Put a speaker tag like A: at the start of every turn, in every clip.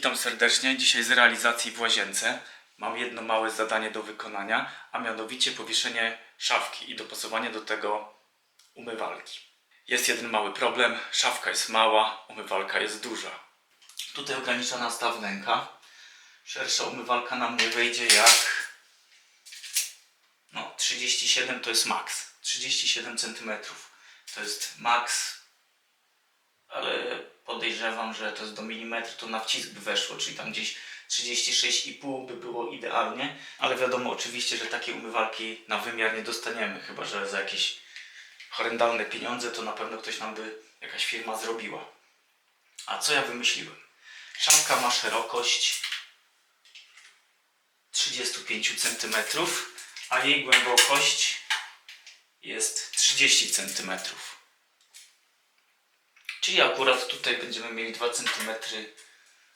A: witam serdecznie. Dzisiaj z realizacji w łazience. Mam jedno małe zadanie do wykonania, a mianowicie powieszenie szafki i dopasowanie do tego umywalki. Jest jeden mały problem. Szafka jest mała, umywalka jest duża. Tutaj ograniczona sta wnęka. Szersza umywalka nam nie wejdzie jak no 37 to jest maks. 37 cm to jest maks ale podejrzewam, że to jest do milimetru, to na wcisk by weszło, czyli tam gdzieś 36,5 by było idealnie, ale wiadomo oczywiście, że takie umywalki na wymiar nie dostaniemy, chyba że za jakieś horrendalne pieniądze to na pewno ktoś nam by, jakaś firma zrobiła. A co ja wymyśliłem? Szafka ma szerokość 35 cm, a jej głębokość jest 30 cm. Czyli akurat tutaj będziemy mieli 2 cm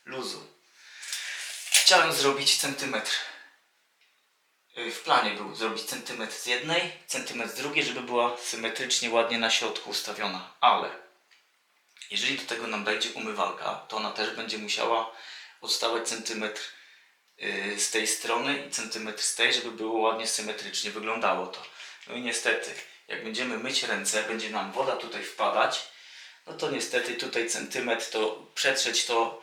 A: luzu. Chciałem zrobić centymetr. Yy, W planie był zrobić centymetr z jednej, centymetr z drugiej, żeby była symetrycznie ładnie na środku ustawiona. Ale jeżeli do tego nam dojdzie umywalka, to ona też będzie musiała odstawać centymetr yy, z tej strony i centymetr z tej, żeby było ładnie symetrycznie wyglądało to. No i niestety, jak będziemy myć ręce, będzie nam woda tutaj wpadać, no to niestety tutaj centymetr to przetrzeć to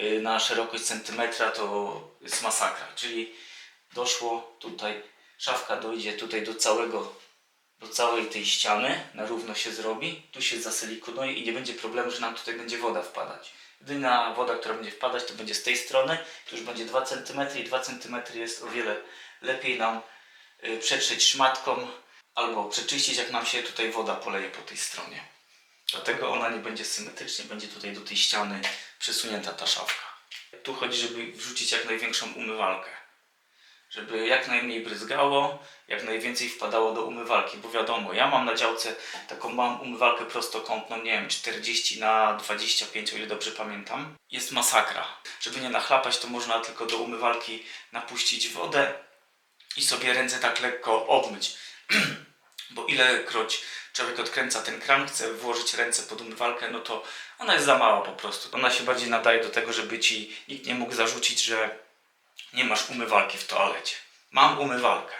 A: y, na szerokość centymetra to jest masakra. Czyli doszło tutaj, szafka dojdzie tutaj do całego, do całej tej ściany, na równo się zrobi, tu się zasilikonuje i nie będzie problemu, że nam tutaj będzie woda wpadać. Jedyna woda, która będzie wpadać, to będzie z tej strony, tu już będzie 2 cm i 2 cm jest o wiele lepiej nam y, przetrzeć szmatką albo przeczyścić, jak nam się tutaj woda poleje po tej stronie. Dlatego ona nie będzie symetrycznie, będzie tutaj do tej ściany przesunięta ta szafka. Tu chodzi, żeby wrzucić jak największą umywalkę. Żeby jak najmniej bryzgało, jak najwięcej wpadało do umywalki, bo wiadomo, ja mam na działce taką małą umywalkę prostokątną, nie wiem, 40 na 25, o ile dobrze pamiętam. Jest masakra. Żeby nie nachlapać, to można tylko do umywalki napuścić wodę i sobie ręce tak lekko obmyć. bo ilekroć człowiek odkręca ten kran, chce włożyć ręce pod umywalkę, no to ona jest za mała po prostu. Ona się bardziej nadaje do tego, żeby ci nikt nie mógł zarzucić, że nie masz umywalki w toalecie. Mam umywalkę.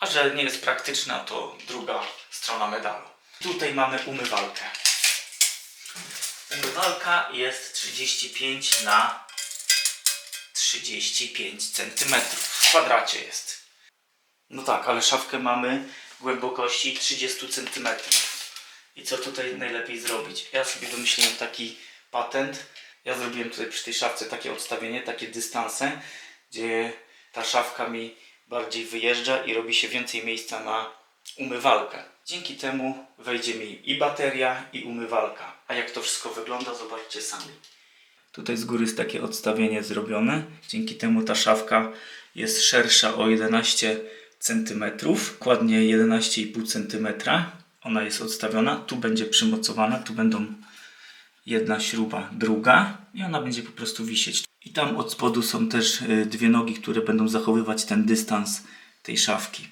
A: A że nie jest praktyczna, to druga strona medalu. Tutaj mamy umywalkę. Umywalka jest 35 na 35 cm. W kwadracie jest. No tak, ale szafkę mamy głębokości 30 cm. I co tutaj najlepiej zrobić? Ja sobie wymyśliłem taki patent. Ja zrobiłem tutaj przy tej szafce takie odstawienie, takie dystanse, gdzie ta szafka mi bardziej wyjeżdża i robi się więcej miejsca na umywalkę. Dzięki temu wejdzie mi i bateria, i umywalka. A jak to wszystko wygląda, zobaczcie sami. Tutaj z góry jest takie odstawienie zrobione. Dzięki temu ta szafka jest szersza o 11 cm, dokładnie 11,5 cm. Ona jest odstawiona, tu będzie przymocowana, tu będą jedna śruba, druga i ona będzie po prostu wisieć. I tam od spodu są też y, dwie nogi, które będą zachowywać ten dystans tej szafki.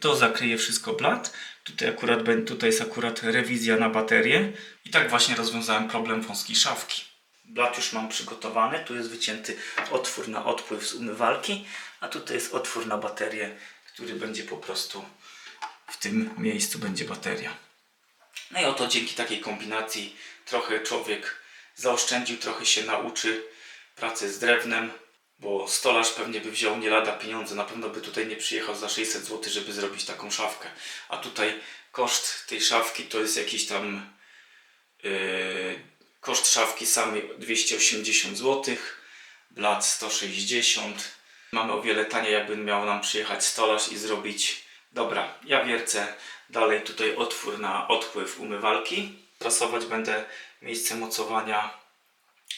A: To zakryje wszystko blat. Tutaj akurat tutaj jest akurat rewizja na baterię i tak właśnie rozwiązałem problem wąskiej szafki. Blat już mam przygotowany, tu jest wycięty otwór na odpływ z umywalki, a tutaj jest otwór na baterię, który będzie po prostu w tym miejscu będzie bateria. No i oto dzięki takiej kombinacji trochę człowiek zaoszczędził, trochę się nauczy pracy z drewnem, bo stolarz pewnie by wziął nie lada pieniądze, na pewno by tutaj nie przyjechał za 600 zł, żeby zrobić taką szafkę. A tutaj koszt tej szafki to jest jakiś tam yy, koszt szafki samej 280 zł, blat 160. Mamy o wiele taniej, jakby miał nam przyjechać stolarz i zrobić. Dobra, ja wiercę dalej tutaj otwór na odpływ umywalki. Trasować będę miejsce mocowania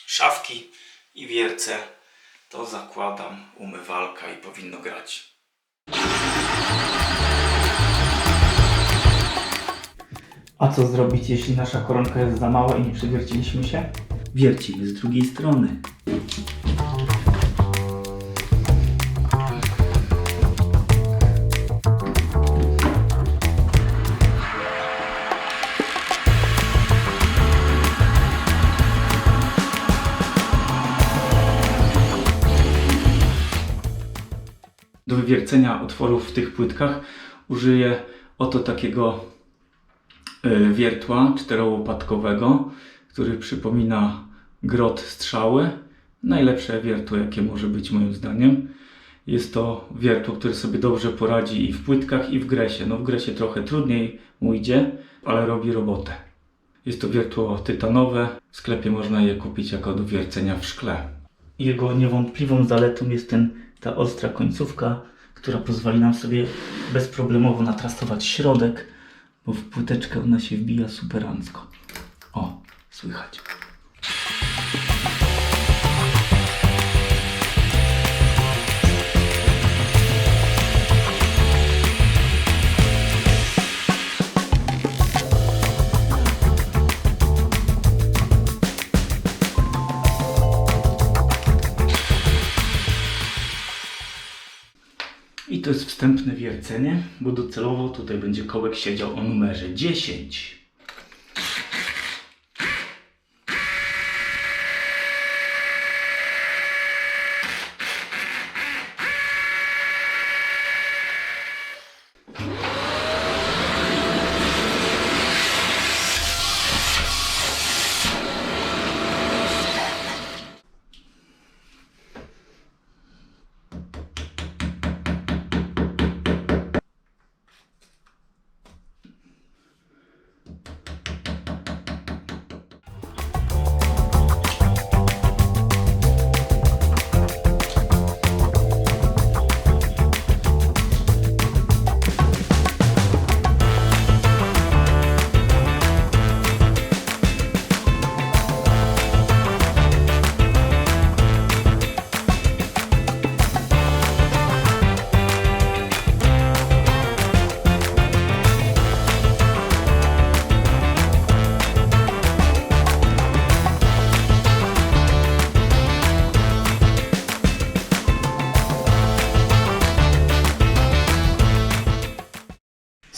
A: szafki i wiercę. To zakładam umywalka i powinno grać. A co zrobić, jeśli nasza koronka jest za mała i nie przewierciliśmy się? Wiercimy z drugiej strony. Do wywiercenia otworów w tych płytkach użyję oto takiego y, wiertła czterołopatkowego, który przypomina grot strzały. Najlepsze wiertło, jakie może być moim zdaniem. Jest to wiertło, które sobie dobrze poradzi i w płytkach, i w gresie. No w gresie trochę trudniej mu idzie, ale robi robotę. Jest to wiertło tytanowe. W sklepie można je kupić jako do wiercenia w szkle. Jego niewątpliwą zaletą jest ten, ta ostra końcówka, która pozwoli nam sobie bezproblemowo natrasować środek, bo w płyteczkę ona się wbija superancko. O, słychać. I to jest wstępne wiercenie, bo docelowo tutaj będzie kołek siedział o numerze 10.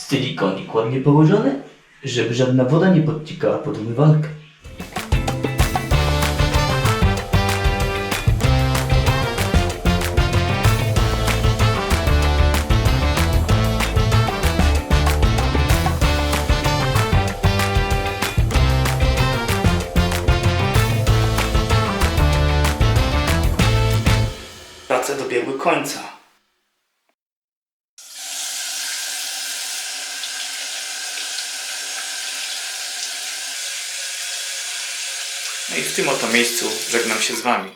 A: Stylikonik ładnie położony, żeby żadna woda nie podciekała pod umywalkę. Prace dobiegły końca. No i w tym oto miejscu żegnam się z Wami.